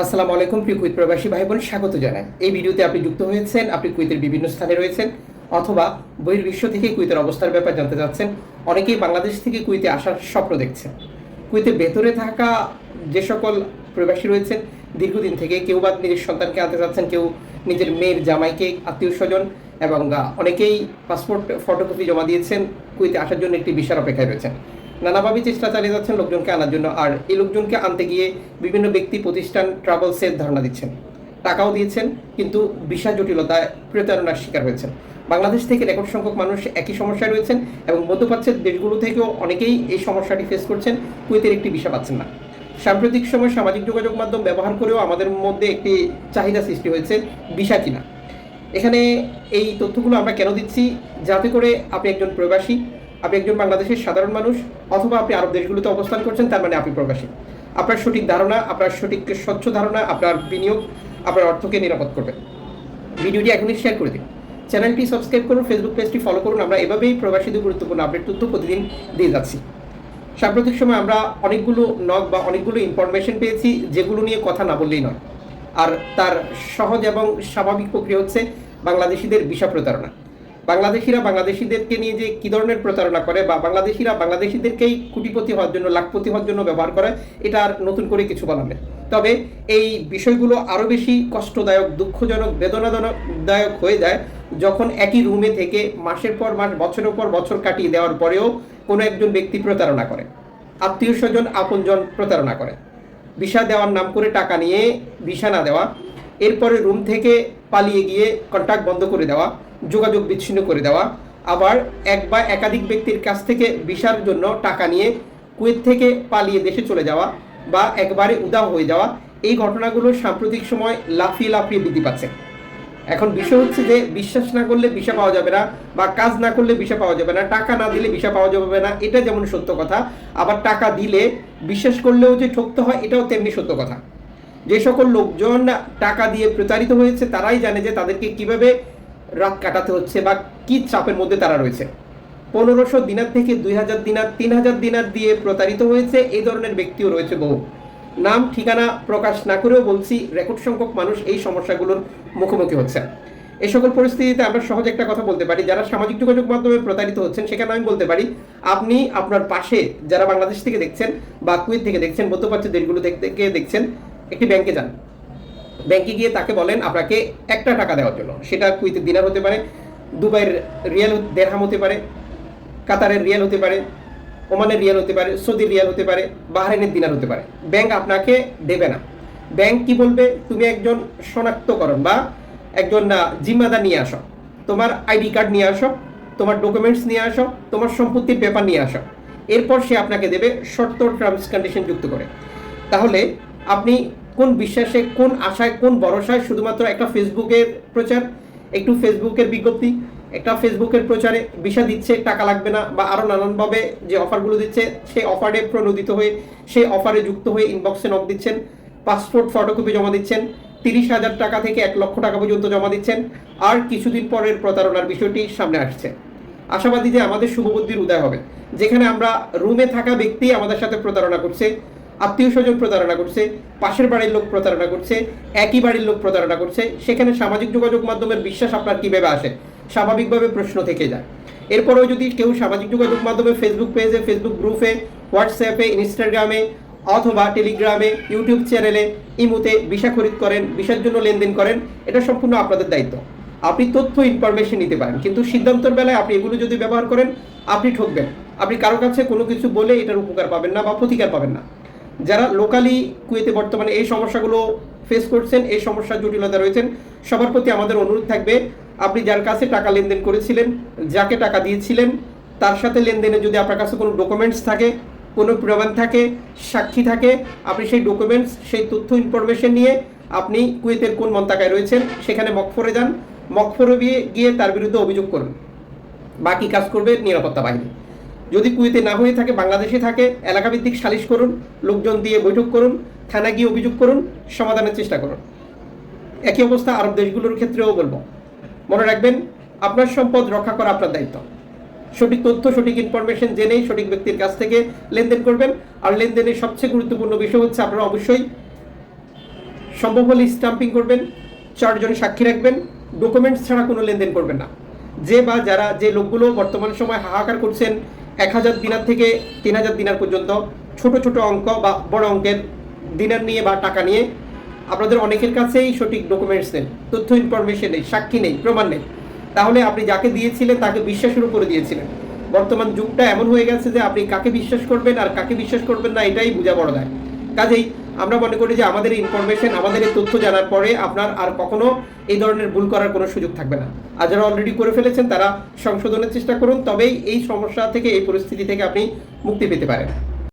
আসসালামু আলাইকুম, প্রিয় কুইত প্রবাসী ভাই বোন স্বাগত জানাই। এই ভিডিওতে আপনি যুক্ত হয়েছেন, আপনি কুইতের বিভিন্ন স্থানে রয়েছেন, অথবা বহির্বিশ্ব থেকে কুইতের অবস্থার ব্যাপার জানতে চাচ্ছেন, অনেকেই বাংলাদেশ থেকে কুইতে আসার স্বপ্ন দেখছেন। কুইতের ভেতরে থাকা যে সকল প্রবাসী রয়েছেন, দীর্ঘদিন থেকে কেউ বা নিজের সন্তানকে আনতে চাচ্ছেন, কেউ নিজের মেয়ের জামাইকে আত্মীয় স্বজন এবং অনেকেই পাসপোর্ট, ফটোকপি জমা দিয়েছেন কুইতে আসার জন্য একটি বিশাল অপেক্ষায় রয়েছেন। নানাভাবে চেষ্টা চালিয়ে যাচ্ছেন লোকজনকে আনার জন্য। আর এই লোকজনকে আনতে গিয়ে বিভিন্ন ব্যক্তি, প্রতিষ্ঠান ট্রাভেলসের ধারণা দিচ্ছেন। টাকাও দিয়েছেন, কিন্তু ভিসা জটিলতায় প্রতারণার শিকার হয়েছেন। বাংলাদেশ থেকে রেকর্ড সংখ্যক মানুষ একই সমস্যায় রয়েছেন এবং মধ্যপ্রাচ্যের দেশগুলো থেকেও অনেকেই এই সমস্যাটি ফেস করছেন, কুয়েতের একটি ভিসা পাচ্ছেন না। সাম্প্রতিক সময় সামাজিক যোগাযোগ মাধ্যম ব্যবহার করেও আমাদের মধ্যে একটি চাহিদা সৃষ্টি হয়েছে ভিসা কিনা? এখানে এই তথ্যগুলো আমরা কেন দিচ্ছি? যাতে করে আপনি একজন প্রবাসী, আপনি একজন বাংলাদেশের সাধারণ মানুষ, অথবা আপনি আরব দেশগুলোতে অবস্থান করছেন, তার মানে আপনি প্রবাসী। আপনার সঠিক ধারণা, আপনার সঠিক স্বচ্ছ ধারণা, আপনার বিনিয়োগ, আপনার অর্থকে নিরাপদ করবে। ভিডিওটি এখনই শেয়ার করে দিন। চ্যানেলটি সাবস্ক্রাইব করুন, ফেসবুক পেজটি ফলো করুন। আমরা এভাবেই প্রবাসীদের গুরুত্বপূর্ণ আপডেট তথ্য প্রতিদিন দিয়ে যাচ্ছি। সাম্প্রতিক সময় আমরা অনেকগুলো নক বা অনেকগুলো ইনফরমেশন পেয়েছি, যেগুলো নিয়ে কথা না বললেই নয়। আর তার সহজ এবং স্বাভাবিক প্রক্রিয়া হচ্ছে বাংলাদেশিদের বিষা প্রতারণা। বাংলাদেশিরা বাংলাদেশিদেরকে নিয়ে যে কী ধরনের প্রতারণা করে বা বাংলাদেশিরা বাংলাদেশিদেরকেই কুটিপতি হওয়ার জন্য, লাখপতি হওয়ার জন্য ব্যবহার করে, এটা আর নতুন করে কিছু বলার নেই। তবে এই বিষয়গুলো আরও বেশি কষ্টদায়ক, দুঃখজনক, বেদনাদায়ক হয়ে যায় যখন একই রুমে থেকে মাসের পর মাস, বছরের পর বছর কাটিয়ে দেওয়ার পরেও কোনো একজন ব্যক্তি প্রতারণা করে। আত্মীয় স্বজন, আপনজন প্রতারণা করে। ভিসা দেওয়ার নাম করে টাকা নিয়ে ভিসা না দেওয়া, এরপরে রুম থেকে পালিয়ে গিয়ে কন্ট্যাক্ট বন্ধ করে দেওয়া, যোগাযোগ বিচ্ছিন্ন করে দেওয়া, আবার এক বা একাধিক ব্যক্তির কাছ থেকে ভিসার জন্য টাকা নিয়ে কুয়েত থেকে পালিয়ে দেশে চলে যাওয়া বা একবারে উদাও হয়ে যাওয়া, এই ঘটনাগুলো সাম্প্রতিক সময় লাফিয়ে লাফিয়ে বৃদ্ধি পাচ্ছে। এখন বিষয় হচ্ছে যে বিশ্বাস না করলে ভিসা পাওয়া যাবে না বা কাজ না করলে ভিসা পাওয়া যাবে না, টাকা না দিলে ভিসা পাওয়া যাবে না, এটা যেমন সত্য কথা, আবার টাকা দিলে বিশ্বাস করলেও যে ঠকতে হয়, এটাও তেমনি সত্য কথা। যে সকল লোকজন টাকা দিয়ে প্রতারিত হয়েছে, তারাই জানে যে তাদেরকে কীভাবে রাত কাটাতে হচ্ছে বা কি চাপের মধ্যে তারা রয়েছে। পনেরোশো দিনার থেকে দুই হাজার দিনার, তিন হাজার দিনার দিয়ে প্রতারিত হয়েছে, এই ধরনের ব্যক্তিও রয়েছে বহু। নাম, ঠিকানা প্রকাশ না করেও বলছি রেকর্ড সংখ্যক মানুষ এই সমস্যাগুলোর মুখোমুখি হচ্ছে এই সকল পরিস্থিতিতে আমরা সহজ একটা কথা বলতে পারি, যারা সামাজিক যোগাযোগ মাধ্যমে প্রতারিত হচ্ছেন সেখানে আমি বলতে পারি, আপনি আপনার পাশে যারা বাংলাদেশ থেকে দেখছেন বা কুয়েত থেকে দেখছেন মধ্যপ্রাচ্যের দেশগুলো থেকে দেখছেন, একটি ব্যাংকে যান। ব্যাংকে গিয়ে তাকে বলেন আপনাকে একটা টাকা দেওয়ার জন্য। সেটা কুইতের দিনার হতে পারে, দুবাইয়ের রিয়াল দেড়হাম হতে পারে, কাতারের রিয়াল হতে পারে ওমানের রিয়াল হতে পারে, সৌদির রিয়াল হতে পারে, বাহরাইনের দিনার হতে পারে। ব্যাংক আপনাকে দেবে না। ব্যাংক কি বলবে? তুমি একজন শনাক্তকরণ বা একজন জিম্মাদার নিয়ে আসো। তোমার আইডি কার্ড নিয়ে আসো, তোমার ডকুমেন্টস নিয়ে আসো, তোমার সম্পত্তির পেপার নিয়ে আসো। এরপর সে আপনাকে দেবে শর্ত টার্মস কন্ডিশন যুক্ত করে। তাহলে আপনি কোন বিশ্বাসে, কোন আশায়, কোন ভরসায় শুধুমাত্র একটা ফেসবুকের প্রচার, একটু ফেসবুকের বিজ্ঞপ্তি একটা ফেসবুকের প্রচারে বিষা দিচ্ছে, টাকা লাগবে না, বা আরও নানানভাবে যে অফারগুলো দিচ্ছে, সেই অফারে প্রণোদিত হয়ে, সেই অফারে যুক্ত হয়ে ইনবক্সে নক দিচ্ছেন পাসপোর্ট ফটোকপি জমা দিচ্ছেন, তিরিশ হাজার টাকা থেকে এক লক্ষ টাকা পর্যন্ত জমা দিচ্ছেন, আর কিছুদিন পরের প্রতারণার বিষয়টি সামনে আসছে। আশাবাদী যে আমাদের শুভবুদ্ধির উদয় হবে। যেখানে আমরা রুমে থাকা ব্যক্তি আমাদের সাথে প্রতারণা করছে, আত্মীয় স্বজন প্রতারণা করছে, পাশের বাড়ির লোক প্রতারণা করছে, একই বাড়ির লোক প্রতারণা করছে, সেখানে সামাজিক যোগাযোগ মাধ্যমের বিশ্বাস আপনার কীভাবে আসে? স্বাভাবিকভাবে প্রশ্ন থেকে যায়। এরপরেও যদি কেউ সামাজিক যোগাযোগ মাধ্যমে ফেসবুক পেজে ফেসবুক গ্রুপে হোয়াটসঅ্যাপে ইনস্টাগ্রামে অথবা টেলিগ্রামে ইউটিউব চ্যানেলে ইমুতে ভিসা খরিদ করেন, ভিসার জন্য লেনদেন করেন, এটা সম্পূর্ণ আপনাদের দায়িত্ব। আপনি তথ্য ইনফরমেশন নিতে পারেন, কিন্তু সিদ্ধান্তের বেলায় আপনি এগুলো যদি ব্যবহার করেন, আপনি ঠকবেন। আপনি কারও কাছে কোনো কিছু বলে এটার উপকার পাবেন না বা প্রতিকার পাবেন না। যারা লোকালি কুয়েতে বর্তমানে এই সমস্যাগুলো ফেস করছেন, এই সমস্যার জটিলতা রয়েছেন, সবার প্রতি আমাদের অনুরোধ থাকবে আপনি যার কাছে টাকা লেনদেন করেছিলেন, যাকে টাকা দিয়েছিলেন, তার সাথে লেনদেনে যদি আপনার কাছে কোনো ডকুমেন্টস থাকে, কোনো প্রমাণ থাকে, সাক্ষী থাকে, আপনি সেই ডকুমেন্টস সেই তথ্য ইনফরমেশন নিয়ে আপনি কুয়েতের কোন মন্তাকায় রয়েছেন, সেখানে মকফরে যান, মকফরে গিয়ে গিয়ে তার বিরুদ্ধে অভিযোগ করুন। বাকি কাজ করবে নিরাপত্তা বাহিনী। যদি কুয়েতে না হয়ে থাকে, বাংলাদেশে থাকে এলাকাভিত্তিক সালিশ করুন, লোকজন দিয়ে বৈঠক করুন থানা গিয়ে অভিযোগ করুন, সমাধানের চেষ্টা করুন। একই অবস্থা আরব দেশগুলোর ক্ষেত্রেও বলব। মনে রাখবেন, আপনার সম্পদ রক্ষা করা আপনার দায়িত্ব। সঠিক তথ্য, সঠিক ইনফরমেশন জেনেই সঠিক ব্যক্তির কাছ থেকে লেনদেন করবেন। আর লেনদেনের সবচেয়ে গুরুত্বপূর্ণ বিষয় হচ্ছে আপনারা অবশ্যই সম্ভব হলে স্টাম্পিং করবেন, চারজন সাক্ষী রাখবেন ডকুমেন্টস ছাড়া কোনো লেনদেন করবেন না। যে বা যারা, যে লোকগুলো বর্তমান সময় হাহাকার করছেন, এক হাজার দিনার থেকে তিন হাজার দিনার পর্যন্ত ছোট ছোট অঙ্ক বা বড় অঙ্কের, দিনার নিয়ে বা টাকা নিয়ে আপনাদের অনেকের কাছেই সঠিক ডকুমেন্টস নেই, তথ্য ইনফরমেশন নেই, সাক্ষী নেই, প্রমাণ নেই। তাহলে আপনি যাকে দিয়েছিলেন তাকে বিশ্বাসের উপরে দিয়েছিলেন। বর্তমান যুগটা এমন হয়ে গেছে যে আপনি কাকে বিশ্বাস করবেন আর কাকে বিশ্বাস করবেন না, এটাই বোঝা বড় দেয়। কাজেই আমরা মনে করি যে আমাদের ইনফরমেশন আমাদের এই তথ্য জানার পরে আপনার আর কখনো এই ধরনের ভুল করার কোনো সুযোগ থাকবে না। আর যারা অলরেডি করে ফেলেছেন, তারা সংশোধনের চেষ্টা করুন, তবেই এই সমস্যা থেকে, এই পরিস্থিতি থেকে আপনি মুক্তি পেতে পারেন।